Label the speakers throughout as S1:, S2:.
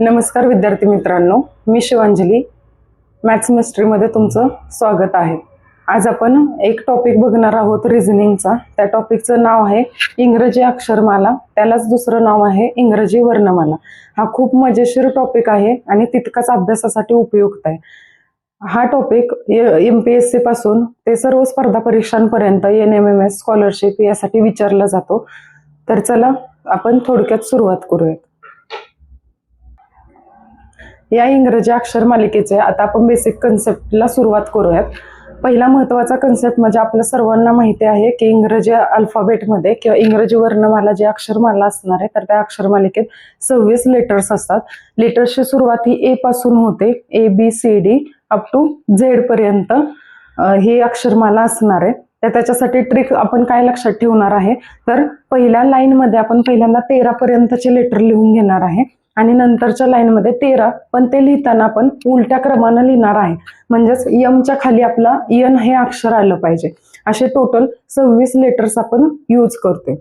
S1: नमस्कार विद्यार्थी मित्रांनो मी शिवांजली मॅथ्स मिस्ट्रीमध्ये तुमचं स्वागत आहे. आज आपण एक टॉपिक बघणार आहोत रिझनिंगचा त्या टॉपिकचं नाव आहे इंग्रजी अक्षरमाला. त्यालाच दुसरं नाव आहे इंग्रजी वर्णमाला. हा खूप मजेशीर टॉपिक आहे आणि तितकाच अभ्यासासाठी उपयुक्त आहे. हा topic M P S C पासून ते सर्व स्पर्धा परीक्षांपर्यंत N M M S scholarship यासाठी विचारला जातो. तर चला आपण थोडक्यात सुरुवात करूयात. या इंग्रजी अक्षर मालिकेचे आता आपण बेसिक कन्सेप्टला सुरुवात करूयात. पहिला महत्त्वाचा कन्सेप्ट म्हणजे आपल्या सर्वांना माहिती आहे की इंग्रजी अल्फाबेटमध्ये किंवा इंग्रजी वर्णमाला जे अक्षरमाला असणार आहे तर त्या अक्षरमालिकेत सव्वीस लेटर्स असतात. लेटर्सची सुरुवात ही ए पासून होते. A B C D up to Z पर्यंत ही अक्षरमाला असणार आहे. तर त्याच्यासाठी ट्रिक आपण काय लक्षात ठेवणार आहे? तर पहिल्या लाईनमध्ये आपण पहिल्यांदा तेरा पर्यंतचे लेटर लिहून घेणार आहे. आणि नंतरच्या लाईनमध्ये तेरा पण ते लिहिताना आपण उलट्या क्रमानं लिहिणार आहे. म्हणजेच यमच्या खाली आपला यन हे अक्षर आलं पाहिजे. असे टोटल सव्वीस लेटर्स आपण यूज करतोय.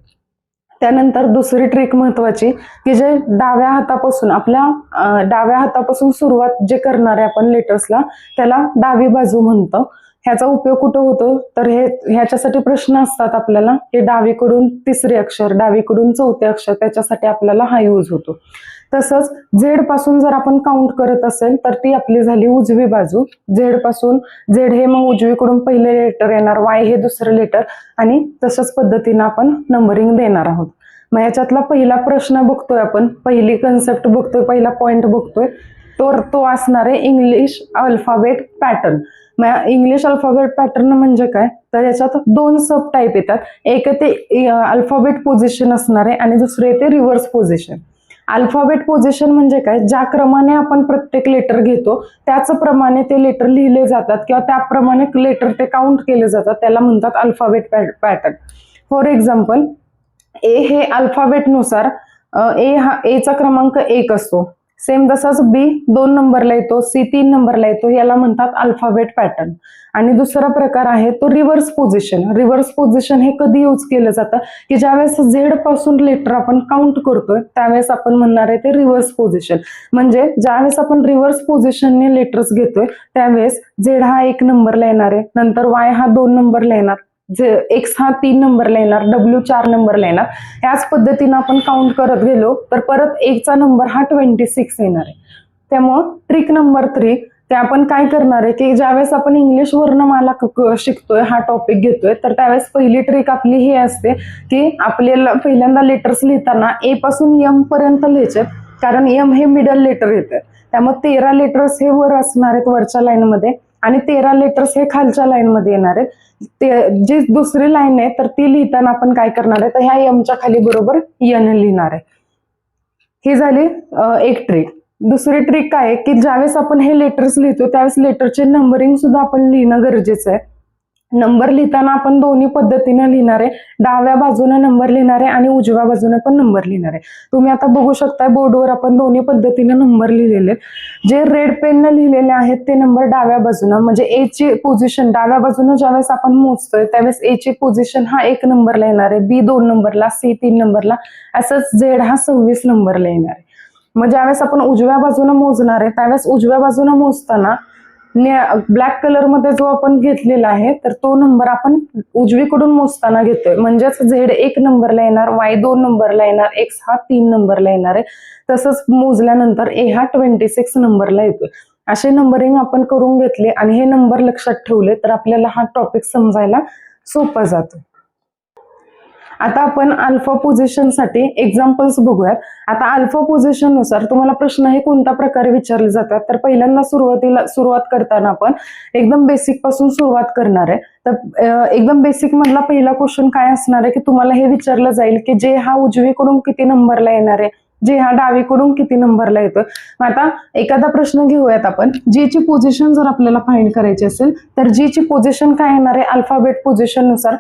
S1: त्यानंतर दुसरी ट्रिक महत्वाची की जे डाव्या हातापासून आपल्या डाव्या हातापासून सुरुवात जे करणारे आपण लेटर्सला त्याला डावी बाजू म्हणतो. ह्याचा उपयोग कुठं होतो? तर हे ह्याच्यासाठी प्रश्न असतात आपल्याला की डावीकडून तिसरे अक्षर डावीकडून चौथे अक्षर त्याच्यासाठी आपल्याला हा यूज होतो. तसंच झेडपासून जर आपण काउंट करत असेल तर ती आपली झाली उजवी बाजू. झेडपासून झेड हे मग उजवीकडून पहिले लेटर येणार वाय हे दुसरं लेटर आणि तशाच पद्धतीनं आपण नंबरिंग देणार आहोत. मग याच्यातला पहिला प्रश्न बघतोय आपण. पहिली कन्सेप्ट बघतोय पहिला पॉइंट बघतोय. तर तो असणार आहे इंग्लिश अल्फाबेट पॅटर्न मग इंग्लिश अल्फाबेट पॅटर्न म्हणजे काय? तर याच्यात दोन सब टाईप येतात. एक ते अल्फाबेट पोझिशन असणार आहे आणि दुसरे येते रिव्हर्स पोझिशन अल्फाबेट पोझिशन म्हणजे काय? ज्या क्रमाने आपण प्रत्येक लेटर घेतो त्याच प्रमाणे ते लेटर लिहिले जातात किंवा त्याप्रमाणे लेटर ते काउंट केले जातात. त्याला म्हणतात alphabet pattern for example A हे अल्फाबेटनुसार ए हा एचा क्रमांक एक असतो. सेम तसाच बी दोन नंबरला येतो सी तीन नंबरला येतो याला म्हणतात अल्फाबेट पॅटर्न आणि दुसरा प्रकार आहे तो रिव्हर्स पोझिशन रिव्हर्स पोझिशन हे कधी यूज केलं जातं? की ज्यावेळेस झेडपासून लेटर आपण काउंट करतोय त्यावेळेस आपण म्हणणार आहे ते रिव्हर्स पोझिशन म्हणजे ज्यावेळेस आपण रिव्हर्स पोझिशनने लेटर्स घेतोय त्यावेळेस झेड हा एक नंबरला येणार आहे नंतर वाय हा दोन नंबरला येणार. जे एक्स हा तीन नंबरला येणार डब्ल्यू चार नंबरला येणार. याच पद्धतीनं आपण काउंट करत गेलो तर परत एकचा नंबर हा ट्वेंटी सिक्स येणार आहे. त्यामुळं ट्रिक नंबर थ्री ते आपण काय करणार आहे की ज्यावेळेस आपण इंग्लिश वर्णमाला शिकतोय हा टॉपिक घेतोय तर त्यावेळेस पहिली ट्रिक आपली ही असते की आपल्याला पहिल्यांदा लेटर्स लिहिताना ए पासून यम पर्यंत लिहायचे कारण यम हे मिडल लेटर येतं. त्यामुळे तेरा लेटर्स हे वर असणार आहेत वरच्या लाईनमध्ये आणि तेरा लेटर्स हे खालच्या लाईनमध्ये येणार आहेत. ते जी दुसरी लाईन आहे तर ती लिहिताना आपण काय करणार आहे? तर ह्या यमच्या खाली बरोबर यन लिहिणार आहे. ही झाली एक ट्रिक दुसरी ट्रिक काय आहे? की ज्यावेळेस आपण हे लेटर्स लिहितो त्यावेळेस लेटरचे नंबरिंग सुद्धा आपण लिहिणं गरजेचं आहे. नंबर लिहिताना आपण दोन्ही पद्धतीनं लिहिणार आहे. डाव्या बाजूने नंबर लिहिणार आहे आणि उजव्या बाजूने पण नंबर लिहिणार आहे. तुम्ही आता बघू शकता बोर्डवर आपण दोन्ही पद्धतीने नंबर लिहिलेले जे रेड पेनने लिहिलेले आहेत ते नंबर डाव्या बाजूनं म्हणजे ए ची पोझिशन डाव्या बाजूनं ज्यावेळेस आपण मोजतोय त्यावेळेस ए ची पोझिशन हा एक नंबरला येणार आहे. बी दोन नंबरला सी तीन नंबरला असंच झेड हा सव्वीस नंबरला येणार आहे. मग ज्यावेळेस आपण उजव्या बाजूनं मोजणार आहे त्यावेळेस उजव्या बाजूनं मोजताना ब्लॅक कलरमध्ये जो आपण घेतलेला आहे तर तो नंबर आपण उजवीकडून मोजताना घेतोय. म्हणजेच झेड एक नंबरला येणार वाय दोन नंबरला येणार एक्स हा तीन नंबरला येणार आहे. तसंच मोजल्यानंतर ए हा ट्वेंटी सिक्स नंबरला येतोय. असे नंबरिंग आपण करून घेतले आणि हे नंबर लक्षात ठेवले तर आपल्याला हा टॉपिक समजायला सोपा जातो. आता आपण अल्फा पोझिशनसाठी एक्झाम्पल्स बघूयात. आता अल्फा पोझिशननुसार तुम्हाला प्रश्न हे कोणत्या प्रकारे विचारले जातात? तर पहिल्यांदा सुरुवातीला सुरुवात करताना आपण एकदम बेसिकपासून सुरुवात करणार आहे. तर एकदम बेसिक मधला पहिला क्वेश्चन काय असणार आहे की तुम्हाला हे विचारलं जाईल की जे हा उजवीकडून किती नंबरला येणार आहे? जे हा डावीकडून किती नंबरला येतोय? मग आता एखादा प्रश्न घेऊयात आपण. जी ची पोझिशन जर आपल्याला फाईंड करायची असेल तर जी ची पोझिशन काय येणार आहे? अल्फाबेट पोझिशननुसार.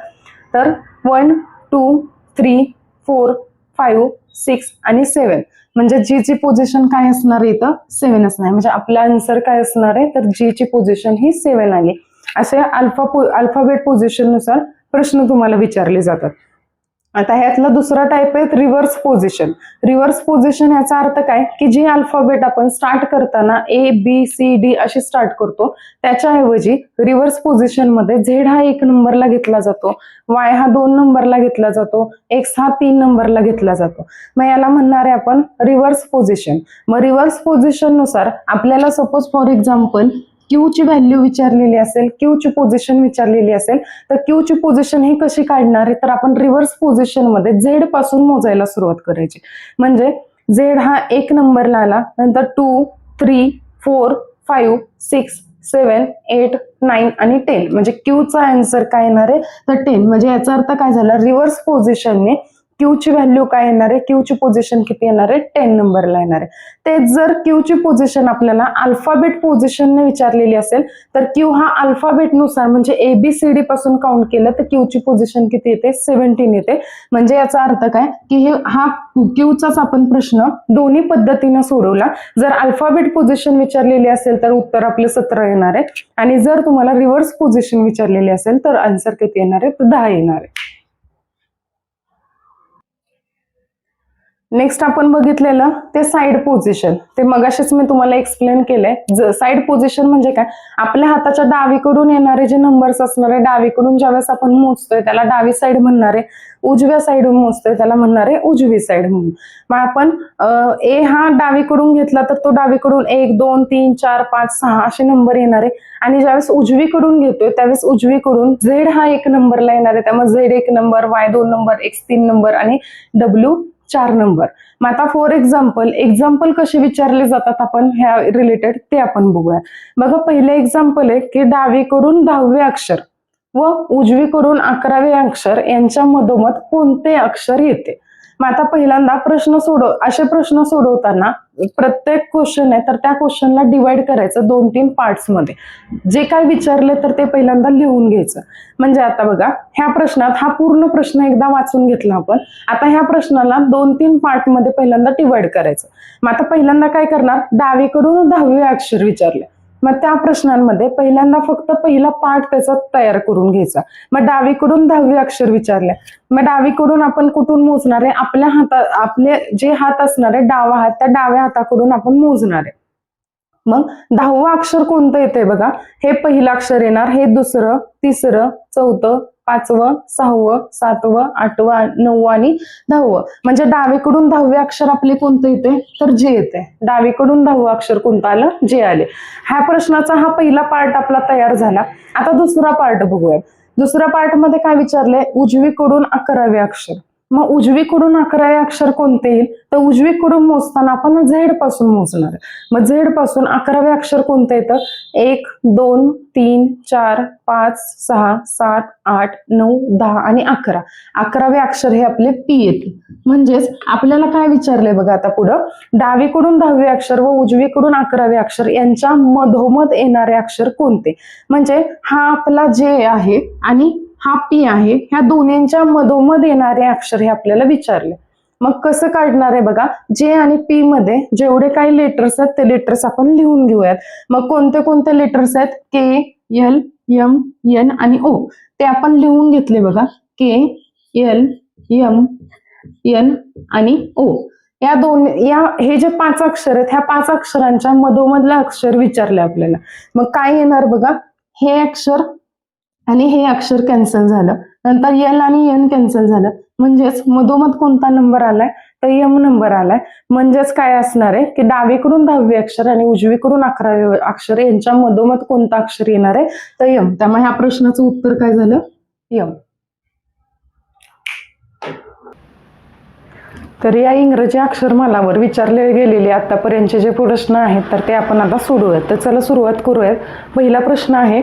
S1: तर one two three four five six आणि सेवन म्हणजे जी ची पोझिशन काय असणार आहे इथं? सेवन असणार. म्हणजे आपला आन्सर काय असणार आहे? तर जी ची पोझिशन ही सेवन आली असे अल्फा अल्फाबेट पोझिशननुसार प्रश्न तुम्हाला विचारले जातात. आता ह्यातला दुसरा टाईप आहे रिव्हर्स पोझिशन रिव्हर्स पोझिशन याचा अर्थ काय? की जे अल्फाबेट आपण स्टार्ट करताना ए बी सी डी अशी स्टार्ट करतो त्याच्याऐवजी रिव्हर्स पोझिशनमध्ये झेड हा एक नंबरला घेतला जातो वाय हा दोन नंबरला घेतला जातो एक्स हा तीन नंबरला घेतला जातो. मग याला म्हणणार आहे आपण रिव्हर्स पोझिशन मग रिव्हर्स पोझिशननुसार आपल्याला सपोज फॉर एक्झाम्पल क्यूची व्हॅल्यू विचारलेली असेल क्यूची पोझिशन विचारलेली असेल तर क्यूची पोझिशन ही कशी काढणार आहे? तर आपण रिव्हर्स पोझिशनमध्ये झेडपासून मोजायला सुरुवात करायची. म्हणजे झेड हा एक नंबरला आला नंतर two three four five six seven eight nine आणि टेन म्हणजे क्यूचा आन्सर काय येणार आहे? तर टेन म्हणजे याचा अर्थ काय झाला? रिव्हर्स पोझिशनने क्यूची व्हॅल्यू काय येणार आहे? क्यूची पोझिशन किती येणार आहे? टेन नंबरला येणार आहे. तेच जर क्यूची पोझिशन आपल्याला अल्फाबेट पोझिशनने विचारलेली असेल तर क्यू हा अल्फाबेटनुसार म्हणजे ए बी सी डी पासून काउंट केलं तर क्यूची पोझिशन किती येते? सेव्हन्टीन येते. म्हणजे याचा अर्थ काय? की हे हा क्यूचाच आपण प्रश्न दोन्ही पद्धतीनं सोडवला. जर अल्फाबेट पोझिशन विचारलेली असेल तर उत्तर आपलं सतरा येणार आहे. आणि जर तुम्हाला रिव्हर्स पोझिशन विचारलेली असेल तर आन्सर किती येणार आहे? तर दहा येणार आहे. नेक्स्ट आपण बघितलेलं ते साईड पोझिशन ते मगाशीच मी तुम्हाला एक्सप्लेन केलंय. साईड पोझिशन म्हणजे काय? आपल्या हाताच्या डावीकडून येणारे जे नंबर्स असणारे डावीकडून ज्यावेळेस आपण मोजतोय त्याला डावी साईड म्हणणार आहे उजव्या साईड मोजतोय त्याला म्हणणारे उजवी साईड म्हणून. मग आपण ए हा डावीकडून घेतला तर तो डावीकडून एक दोन तीन चार पाच सहा असे नंबर येणार आहे. आणि ज्यावेळेस उजवीकडून घेतोय त्यावेळेस उजवीकडून झेड हा एक नंबरला येणार आहे. त्यामुळे झेड एक नंबर वाय दोन नंबर एक्स तीन नंबर आणि डब्ल्यू चार नंबर. मग आता फॉर एक्झाम्पल एक्झाम्पल कसे विचारले जातात आपण ह्या रिलेटेड ते आपण बघूया. बघा पहिले एक्झाम्पल आहे की डावीकडून दहावे अक्षर व उजवीकडून अकरावे अक्षर यांच्या मधोमध कोणते अक्षर येते? मग आता पहिल्यांदा प्रश्न सोडव असे प्रश्न सोडवताना प्रत्येक क्वेश्चन आहे तर त्या क्वेश्चनला डिवाइड करायचं दोन तीन पार्ट्समध्ये. जे काय विचारले तर ते पहिल्यांदा लिहून घ्यायचं. म्हणजे आता बघा ह्या प्रश्नात हा पूर्ण प्रश्न एकदा वाचून घेतला आपण. आता ह्या प्रश्नाला दोन तीन पार्टमध्ये पहिल्यांदा डिवाइड करायचं. मग आता पहिल्यांदा काय करणार? डावीकडून दहावे अक्षर विचारले. मग त्या प्रश्नांमध्ये पहिल्यांदा फक्त पहिला पार्ट त्याचा तयार करून घ्यायचा. मग डावीकडून दहावी अक्षर विचारले मग डावीकडून आपण कुठून मोजणार आहे? आपल्या हाता आपले जे हात असणार आहे डावा हात त्या डाव्या हाताकडून आपण मोजणार आहे. मग दहावं अक्षर कोणतं येतंय बघा? हे पहिलं अक्षर येणार हे दुसरं तिसरं चौथं पाचवं सहावं सातवं आठवं नववं आणि दहावं. म्हणजे डावीकडून दहावे अक्षर आपले कोणतं येते? तर जे येते. डावीकडून दहावं अक्षर कोणतं आलं? जे आले. ह्या प्रश्नाचा हा पहिला पार्ट आपला तयार झाला. आता दुसरा पार्ट बघूया. दुसऱ्या पार्टमध्ये काय विचारलंय? उजवीकडून अकरावे अक्षर. मग उजवीकडून अकरावे अक्षर कोणते येईल? तर उजवीकडून मोजताना आपण झेडपासून मोजणार. मग झेडपासून अकरावे अक्षर कोणतं येतं? एक दोन तीन चार पाच सहा सात आठ नऊ दहा आणि अकरा. अकरावे अक्षर हे आपले पी येते म्हणजेच आपल्याला काय विचारलंय बघा आता पुढं? डावीकडून दहावे अक्षर व उजवीकडून अकरावे अक्षर यांच्या मधोमध येणारे अक्षर कोणते? म्हणजे हा आपला जे आहे आणि हा पी आहे. ह्या दोन्हींच्या मधोमध येणारे अक्षर हे आपल्याला विचारले. मग कसं काढणार आहे बघा. जे आणि पी मध्ये जेवढे काही लेटर्स आहेत ते लेटर्स आपण लिहून घेऊयात. मग कोणते कोणते लेटर्स आहेत? के एल एम एन आणि ओ ते आपण लिहून घेतले बघा. के एल एम एन आणि ओ या दोन या हे जे पाच अक्षर आहेत ह्या पाच अक्षरांच्या मधोमधला अक्षर विचारले आपल्याला. मग काय येणार बघा? हे अक्षर आणि हे अक्षर कॅन्सल झालं. नंतर एल आणि एन कॅन्सल झालं. म्हणजेच मधोमध कोणता नंबर आलाय? तर यम नंबर आलाय. म्हणजेच काय असणार आहे? की डावीकडून दहावे अक्षर आणि उजवीकडून अकरावे अक्षर यांच्या मधोमध कोणता अक्षर येणार आहे? तर यम त्यामुळे ह्या प्रश्नाचं उत्तर काय झालं? यम तर या इंग्रजी अक्षरमालावर विचारले गेलेले आतापर्यंतचे जे प्रश्न आहेत तर ते आपण आता सोडवूयात. तर चला सुरुवात करूयात. पहिला प्रश्न आहे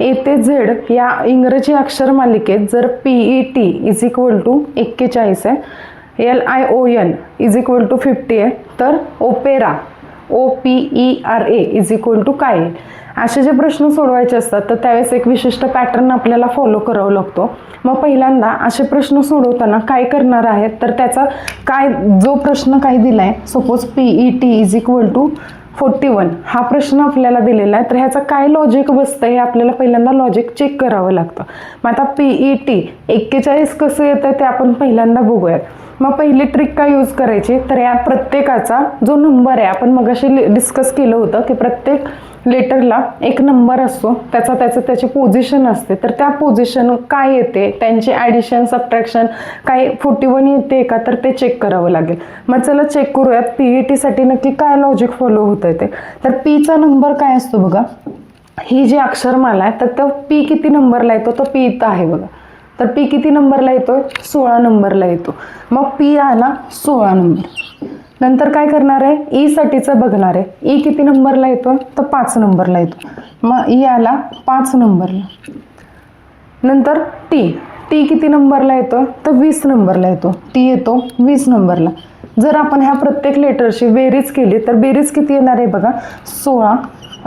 S1: ए ते झेड या इंग्रजी अक्षर मालिकेत जर P E T is equal to एक्केचाळीस आहे L I O N is equal to fifty आहे तर opera O P E R A is equal to काय असे जे प्रश्न सोडवायचे असतात तर त्यावेळेस एक विशिष्ट पॅटर्न आपल्याला फॉलो करावा लागतो. मग पहिल्यांदा असे प्रश्न सोडवताना काय करणार आहेत? तर त्याचा काय जो प्रश्न काय आहे suppose P E T is equal to forty one हा प्रश्न आपल्याला दिलेला आहे. तर ह्याचं काय लॉजिक बसतं हे आपल्याला पहिल्यांदा लॉजिक चेक करावं लागतं. मग आता पी ई टी एक्केचाळीस कसं येतं ते आपण पहिल्यांदा बघूयात. मग पहिली ट्रिक काय यूज करायची? तर या प्रत्येकाचा जो नंबर आहे आपण मगाशी डिस्कस केलं होतं की प्रत्येक लेटरला एक नंबर असतो. त्याचा त्याचं त्याची पोझिशन असते. तर त्या पोझिशन काय येते? त्यांची ॲडिशन सबट्रॅक्शन काय फोर्टी वन येते का? तर ते चेक करावं लागेल. मग चला चेक करूयात. पी ई टीसाठी नक्की काय लॉजिक फॉलो होतं ते? तर पीचा नंबर काय असतो बघा? ही जी अक्षरमाला आहे तर तो पी किती नंबरला येतो? तो पी इथं आहे बघा. तर पी किती नंबरला येतोय? सोळा नंबरला येतो. मग पी आला सोळा नंबर नंतर काय करणार आहे? ई साठीचं बघणार आहे. ई किती नंबरला येतो? तर पाच नंबरला येतो. मग ई आला पाच नंबरला. नंतर टी टी किती नंबरला येतो? तर वीस नंबरला येतो. टी येतो वीस नंबरला. जर आपण ह्या प्रत्येक लेटरची बेरीज केली तर बेरीज किती येणार आहे बघा? सोळा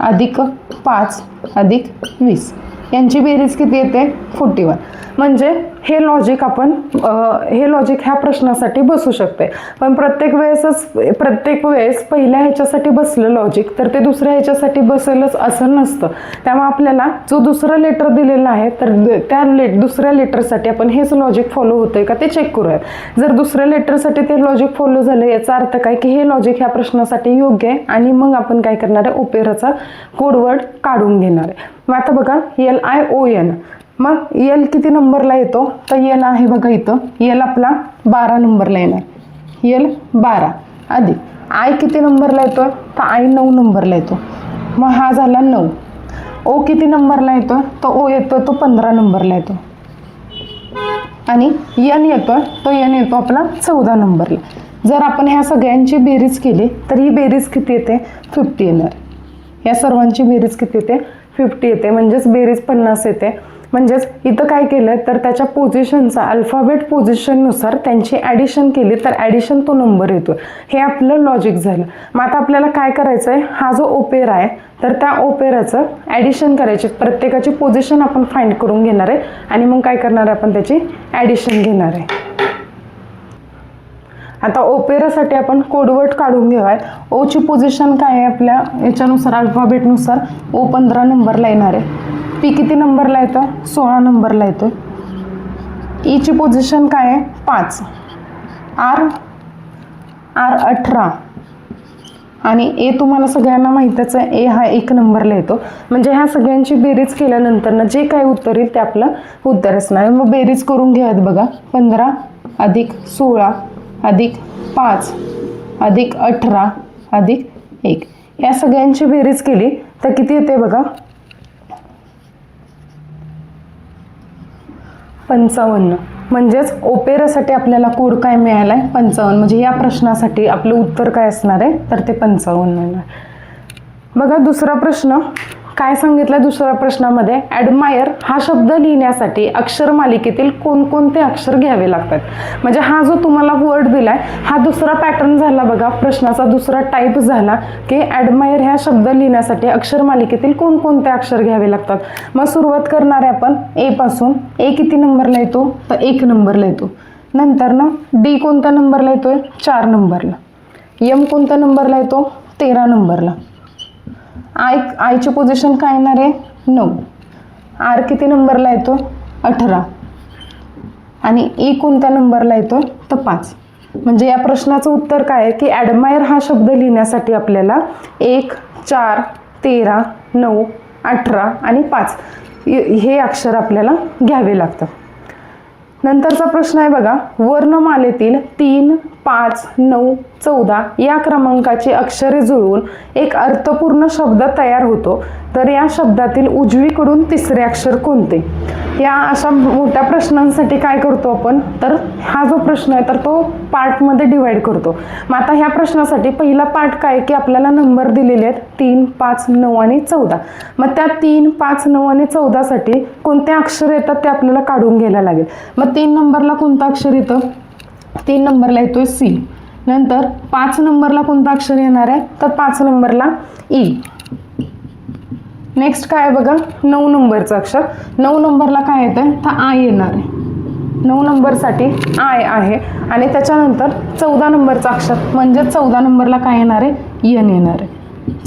S1: अधिक पाच अधिक वीस. यांची बेरीज किती येते? फोर्टी वन म्हणजे हे लॉजिक आपण हे लॉजिक ह्या प्रश्नासाठी बसू शकते. पण प्रत्येक वेळेसच प्रत्येक वेळेस पहिल्या ह्याच्यासाठी बसलं लॉजिक तर ते दुसऱ्या ह्याच्यासाठी बसेलच असं नसतं. त्यामुळे आपल्याला जो दुसरा लेटर दिलेला आहे तर द- त्या लेट दुसऱ्या लेटरसाठी आपण हेच लॉजिक फॉलो होतंय का ते चेक करूयात. जर दुसऱ्या लेटरसाठी ते लॉजिक फॉलो झालं याचा अर्थ काय? की हे लॉजिक ह्या प्रश्नासाठी योग्य आहे आणि मग आपण काय करणार आहे? ओपेराचा कोडवर्ड काढून घेणार आहे. मग आता बघा एल आय ओ एन मग एल किती नंबरला येतो? तर एल आहे बघा इथं. एल आपला बारा नंबरला येणार. एल बारा. आधी आय किती नंबरला येतो? तर आय नऊ नंबरला येतो. मग हा झाला नऊ. ओ किती नंबरला येतो? तो ओ येतो तो पंधरा नंबरला येतो. आणि यन येतो तो यन येतो आपला चौदा नंबरला जर आपण ह्या सगळ्यांची बेरीज केली तर ही बेरीज किती येते? फिफ्टी येणार. या सर्वांची बेरीज किती येते? फिफ्टी येते म्हणजेच बेरीज पन्नास येते. म्हणजेच इथं काय केलं तर त्याच्या पोझिशनचा अल्फाबेट पोझिशननुसार त्यांची ॲडिशन केली तर ॲडिशन तो नंबर येतो हे आपलं लॉजिक झालं. मग आता आपल्याला काय करायचं आहे हा जो ओपेरा आहे तर त्या ओपेराचं ॲडिशन करायचे प्रत्येकाची पोझिशन आपण फाइंड करून घेणार आहे. आणि मग काय करणार आहे आपण त्याची ॲडिशन घेणार आहे. आता ओपेरासाठी आपण कोडवट काढून घेऊयात. ओची पोझिशन काय आहे आपल्या याच्यानुसार अल्फाबेटनुसार ओ पंधरा नंबरला येणार आहे. पी किती नंबरला येतो? सोळा नंबरला येतो ईची पोझिशन काय आहे? पाच. आर आर अठरा. आणि ए तुम्हाला सगळ्यांना माहीतच आहे ए हा एक नंबरला येतो. म्हणजे ह्या सगळ्यांची बेरीज केल्यानंतर ना जे काय उत्तर येईल ते आपलं उत्तर असणार मग बेरीज करून घ्यायत बघा. पंधरा अधिक सोळा अधिक पाच अधिक अठरा अधिक एक. या सगळ्यांची बेरीज केली तर किती येते बघा? पंचावन्न. म्हणजेच ओपेरासाठी आपल्याला कोड काय मिळाला आहे पंचावन्न. म्हणजे या प्रश्नासाठी आपलं उत्तर काय असणार आहे? तर ते पंचावन्न येणार. बघा दुसरा प्रश्न. काय सांगितलं दुसऱ्या प्रश्नामध्ये? ॲडमायर हा शब्द लिहिण्यासाठी अक्षर मालिकेतील कोणकोणते अक्षर घ्यावे लागतात? म्हणजे हा जो तुम्हाला वर्ड दिलाय हा दुसरा पॅटर्न झाला बघा. प्रश्नाचा दुसरा टाईप झाला की ॲडमायर ह्या शब्द लिहिण्यासाठी अक्षर मालिकेतील कोणकोणते अक्षर घ्यावे लागतात? मग सुरुवात करणारे आपण ए पासून. ए किती नंबरला येतो? तर एक नंबरला येतो. नंतर ना डी कोणत्या नंबरला येतोय? चार नंबरला यम कोणत्या नंबरला येतो? तेरा नंबरला आय आयची पोझिशन काय येणार आहे? नऊ आर किती नंबरला येतो? अठरा. आणि ई कोणत्या नंबरला येतो? तर पाच. म्हणजे या प्रश्नाचं उत्तर काय आहे? की ॲडमायर हा शब्द लिहिण्यासाठी आपल्याला एक चार तेरा नऊ अठरा आणि पाच हे अक्षर आपल्याला घ्यावे लागतं नंतरचा प्रश्न आहे बघा. वर्णमालेतील तीन पाच नऊ चौदा या क्रमांकाची अक्षरे जुळवून एक अर्थपूर्ण शब्द तयार होतो. तर या शब्दातील उजवीकडून तिसरे अक्षर कोणते? या अशा मोठ्या प्रश्नांसाठी काय करतो आपण? तर हा जो प्रश्न आहे तर तो पार्टमध्ये डिवाईड करतो. मग आता ह्या प्रश्नासाठी पहिला पार्ट काय की आपल्याला नंबर दिलेले आहेत तीन पाच नऊ आणि चौदा. मग त्या तीन पाच नऊ आणि चौदासाठी कोणते अक्षर येतात ते आपल्याला काढून घ्यायला लागेल. मग तीन नंबरला कोणतं अक्षर येतं? तीन नंबरला येतोय सी नंतर पाच नंबरला कोणतं अक्षर येणार आहे? तर पाच नंबरला ई नेक्स्ट काय आहे बघा? नऊ नंबरचं अक्षर. नऊ नंबरला काय येतं तर आय येणार आहे. नऊ नंबरसाठी आय आहे. आणि त्याच्यानंतर चौदा नंबरचं अक्षर. म्हणजे चौदा नंबरला काय येणार आहे? यन येणार आहे.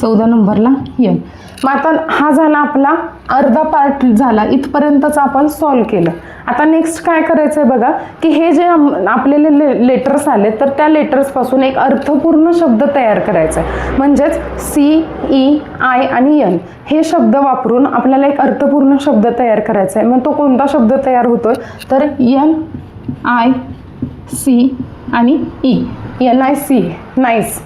S1: चौदा नंबरला यन मग आता हा झाला आपला अर्धा पार्ट झाला. इथपर्यंतच आपण सॉल्व केलं. आता नेक्स्ट काय करायचं आहे बघा की हे जे आपलेले ले लेटर्स आले तर त्या लेटर्सपासून एक अर्थपूर्ण शब्द तयार करायचा आहे म्हणजेच सी ई आय आणि यन हे शब्द वापरून आपल्याला एक अर्थपूर्ण शब्द तयार करायचा आहे मग तो कोणता शब्द तयार होतोय? तर यन आय सी आणि E N I C nice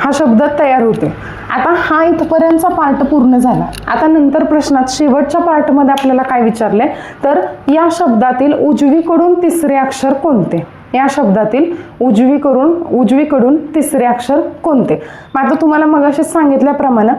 S1: हा शब्द तयार होतो आता हा इथपर्यंतचा पार्ट पूर्ण झाला. आता नंतर प्रश्नात शेवटच्या पार्टमध्ये आपल्याला काय विचारले तर या शब्दातील उजवीकडून तिसरे अक्षर कोणते? या शब्दातील उजवीकडून उजवीकडून तिसरे अक्षर कोणते? मग आता तुम्हाला मगाशीच सांगितल्याप्रमाणे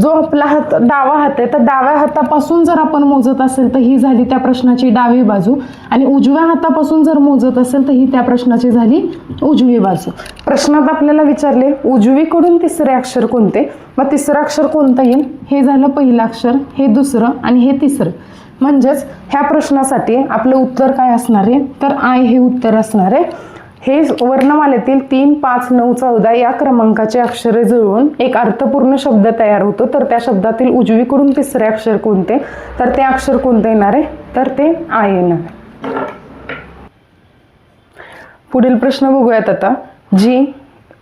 S1: जो आपला हात डावा हात आहे तर डाव्या हातापासून जर आपण मोजत असेल तर ही झाली त्या प्रश्नाची डावी बाजू. आणि उजव्या हातापासून जर मोजत असेल तर ही त्या प्रश्नाची झाली उजवी बाजू. प्रश्नात आपल्याला विचारले उजवीकडून तिसरे अक्षर कोणते? मग तिसरं अक्षर कोणतं येईल? हे झालं पहिलं अक्षर हे दुसरं आणि हे तिसरं. म्हणजेच ह्या प्रश्नासाठी आपलं उत्तर काय असणार आहे? तर आय हे उत्तर असणार आहे. हे वर्णमालेतील तीन पाच नऊ चौदा या क्रमांकाचे अक्षरे जुळवून एक अर्थपूर्ण शब्द तयार होतो. तर त्या शब्दातील उजवीकडून तिसरे अक्षर कोणते? तर ते अक्षर कोणते येणार आहे? तर ते आय येणार पुढील प्रश्न बघूयात आता. G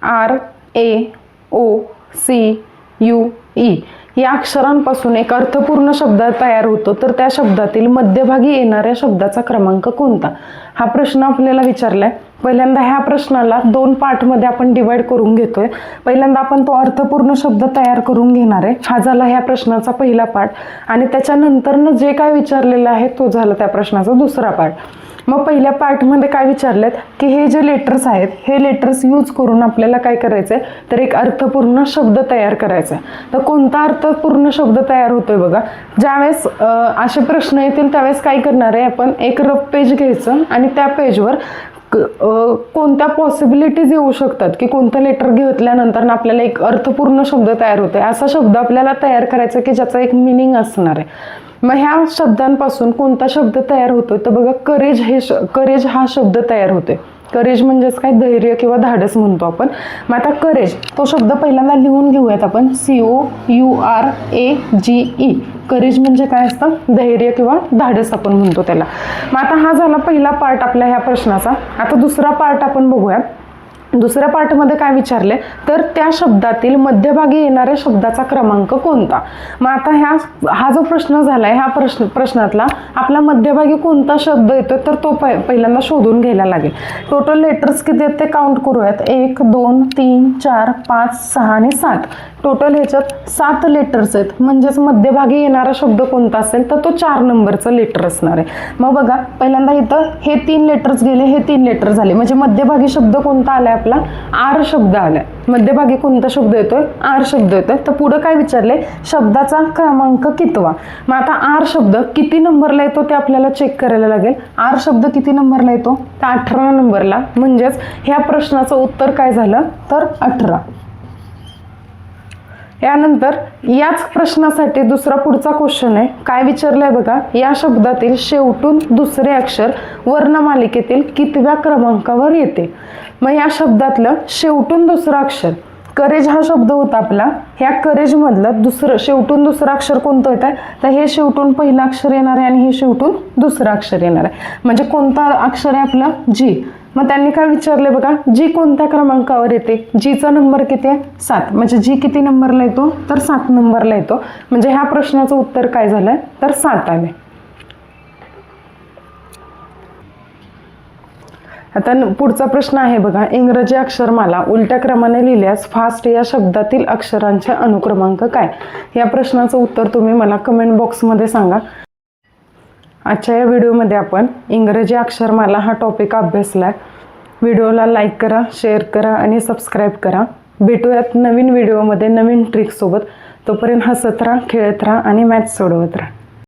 S1: R A O C U E. या अक्षरांपासून एक अर्थपूर्ण शब्द तयार होतो. तर त्या शब्दातील मध्यभागी येणाऱ्या शब्दाचा क्रमांक कोणता? हा प्रश्न आपल्याला विचारलाय. पहिल्यांदा ह्या प्रश्नाला दोन पार्टमध्ये आपण डिवाइड करून घेतोय. पहिल्यांदा आपण तो अर्थपूर्ण शब्द तयार करून घेणार आहे. हा झाला ह्या प्रश्नाचा पहिला पार्ट आणि त्याच्यानंतरनं जे काय विचारलेलं आहे तो झाला त्या प्रश्नाचा दुसरा पार्ट मग पहिल्या पार्टमध्ये काय विचारलेत? की हे जे लेटर्स आहेत हे लेटर्स यूज करून आपल्याला काय करायचं आहे तर एक अर्थपूर्ण शब्द तयार करायचा आहे तर कोणता अर्थपूर्ण शब्द तयार होतोय बघा? ज्यावेळेस असे प्रश्न येतील त्यावेळेस काय करणार आहे आपण? एक रफ पेज घ्यायचं आणि त्या पेजवर कोणत्या पॉसिबिलिटीज येऊ शकतात? की कोणतं लेटर घेतल्यानंतर आपल्याला एक अर्थपूर्ण शब्द तयार होतोय? असा शब्द आपल्याला तयार करायचा की ज्याचा एक मिनिंग असणार आहे. मग ह्या शब्दांपासून कोणता शब्द तयार होतोय? तर बघा करेज हे श करेज हा शब्द तयार होतोय. करेज म्हणजेच काय? धैर्य किंवा धाडस म्हणतो आपण. मग आता करेज तो शब्द पहिल्यांदा लिहून घेऊयात आपण. C O U R A G E courage म्हणजे काय असतं? धैर्य किंवा धाडस आपण म्हणतो त्याला. मग आता हा झाला पहिला पार्ट आपल्या ह्या प्रश्नाचा. आता दुसरा पार्ट आपण बघूयात. दुसऱ्या पार्टमध्ये काय विचारले? तर त्या शब्दातील मध्यभागी येणाऱ्या शब्दाचा क्रमांक कोणता? मग आता ह्या हा जो प्रश्न झाला आहे ह्या प्रश्न प्रश्नातला आपला मध्यभागी कोणता शब्द येतो तर तो पै पहिल्यांदा शोधून घ्यायला लागेल. टोटल लेटर्स किती आहेत ते काउंट करूयात? एक दोन तीन चार पाच सहा आणि सात. टोटल ह्याच्यात सात लेटर्स आहेत. म्हणजेच मध्यभागी येणारा शब्द कोणता असेल तर तो चार नंबरचं लेटर असणार आहे. मग बघा पहिल्यांदा इथं हे तीन लेटर्स गेले हे तीन लेटर झाले. म्हणजे मध्यभागी शब्द कोणता आलाय आपला? आर शब्द आलाय. मध्यभागी कोणता शब्द येतोय? आर शब्द येतोय. तर पुढं काय विचारले शब्दाचा क्रमांक कितवा? मग आता आर शब्द किती नंबरला येतो ते आपल्याला चेक करायला लागेल. आर शब्द किती नंबरला येतो? तर अठरा नंबरला म्हणजेच ह्या प्रश्नाचं उत्तर काय झालं? तर अठरा. यानंतर याच प्रश्नासाठी दुसरा पुढचा क्वेश्चन आहे. काय विचारलंय बघा? या शब्दातील शेवटून दुसरे अक्षर वर्णमालिकेतील कितव्या क्रमांकावर येते? मग या शब्दातलं शेवटून दुसरं अक्षर. करेज हा शब्द होता आपला. ह्या करेजमधलं दुसरं शेवटून दुसरं अक्षर कोणतं येतं तर हे शेवटून पहिलं अक्षर येणार आहे आणि हे शेवटून दुसरं अक्षर येणार आहे. म्हणजे कोणता अक्षर आहे आपलं? जी मग त्यांनी काय विचारले बघा? जी कोणत्या क्रमांकावर येते? जीचा नंबर किती आहे? सात. म्हणजे जी किती नंबरला येतो तर सात नंबरला येतो. म्हणजे ह्या प्रश्नाचं उत्तर काय झालंय? तर सात आले. आता पुढचा प्रश्न आहे बघा. इंग्रजी अक्षरमाला उलट्या क्रमाने लिहिल्यास फास्ट या शब्दातील अक्षरांचे अनुक्रमांक काय? या प्रश्नाचं उत्तर तुम्ही मला कमेंट बॉक्समध्ये सांगा. आजच्या या व्हिडिओमध्ये आपण इंग्रजी अक्षरमाला हा टॉपिक अभ्यासला आहे व्हिडिओला लाईक करा शेअर करा आणि सबस्क्राईब करा. भेटूयात नवीन व्हिडिओमध्ये नवीन ट्रिकसोबत तोपर्यंत हसत राहा खेळत राहा आणि मॅथ्स सोडवत राहा.